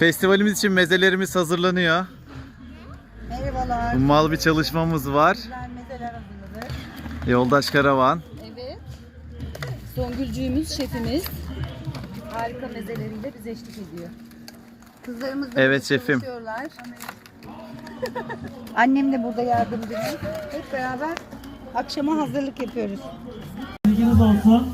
Festivalimiz için mezelerimiz hazırlanıyor. Merhabalar. Mal bir çalışmamız var. Mezeler hazırladık. Yoldaş Karavan. Evet. Songülcüğümüz, şefimiz. Harika mezeleriyle bize eşlik ediyor. Kızlarımız da Evet şefim. çalışıyorlar. Annem de burada yardımcımız. Hep beraber akşama hazırlık yapıyoruz. Bilginiz olsun.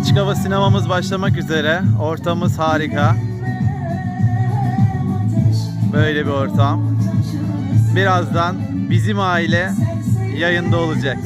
Açık hava sinemamız başlamak üzere. Ortamımız harika. Böyle bir ortam. Birazdan bizim aile yayında olacak.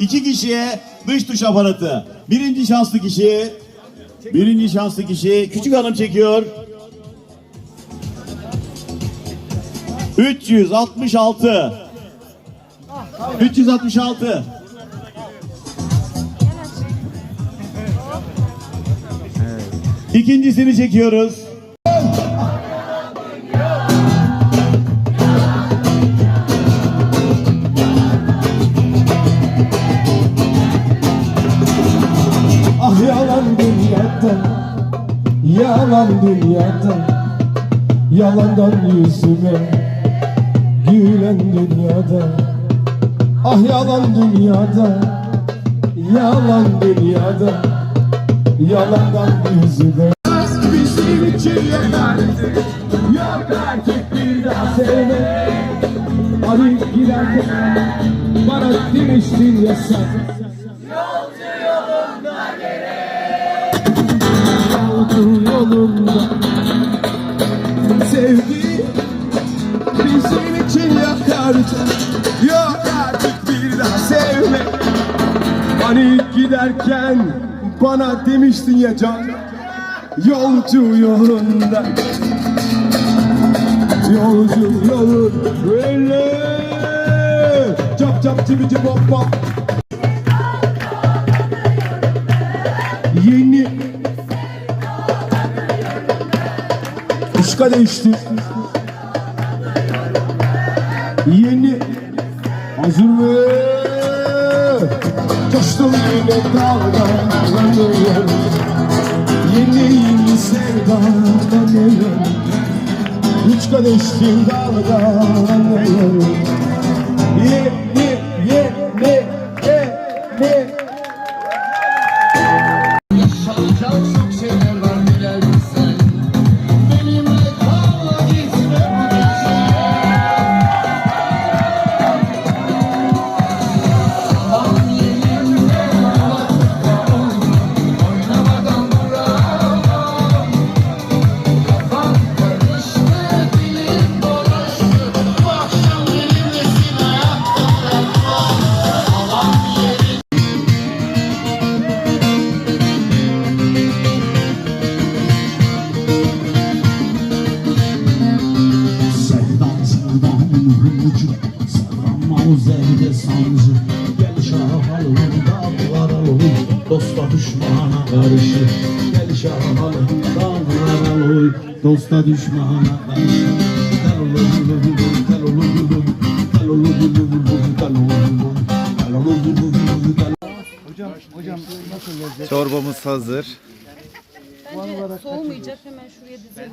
İki kişiye dış tuş aparatı. Birinci şanslı kişi, birinci şanslı kişi küçük hanım çekiyor. 366. 366. İkincisini çekiyoruz. Yalan dünyada Yalandan yüzüme Gülen dünyada. Ah yalan dünyada Yalan dünyada Yalandan yüzüme. Bizim için yeterli Yok erkek bir daha sevme. Arayıp giderken Bana demiştin ya sen yolunda Sevgi bizim için yakardı Yok artık bir daha sevme. Hani giderken bana demiştin ya can Yolcu yolunda. Yolcu yolun böyle Cap cap cibi cibi hop Işka değişti. Yeni hazır mı? Coştum yine dalgalanıyorum Yeni yeni sevdalanıyorum Üç kadeştim dalgalanıyorum Yeni yeni zevde sancı Gel dağlar alım Dosta düşmana karşı Gel dağlar alım Dosta düşmana karşı Gel oğlum gel oğlum gel oğlum gel oğlum gel oğlum Çorbamız hazır. Bence soğumayacak. Hemen şuraya dizelim.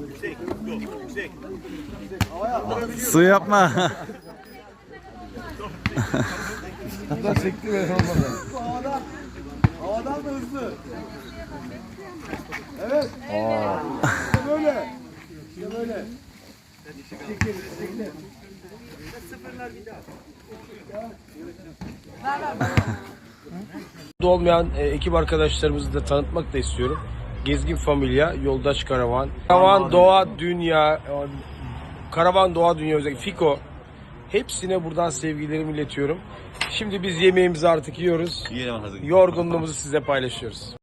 Yüksek, yok, yüksek. Su yapma. Bunlar sekti ve olmadı. Havadan, havadan da hızlı. Olmayan e, ekip arkadaşlarımızı da tanıtmak da istiyorum. Gezgin Familya, Yoldaş Karavan, Karavan Doğa Dünya, e, Karavan Doğa Dünya özellikle Fiko. Hepsine buradan sevgilerimi iletiyorum. Şimdi biz yemeğimizi artık yiyoruz. Yorgunluğumuzu size paylaşıyoruz.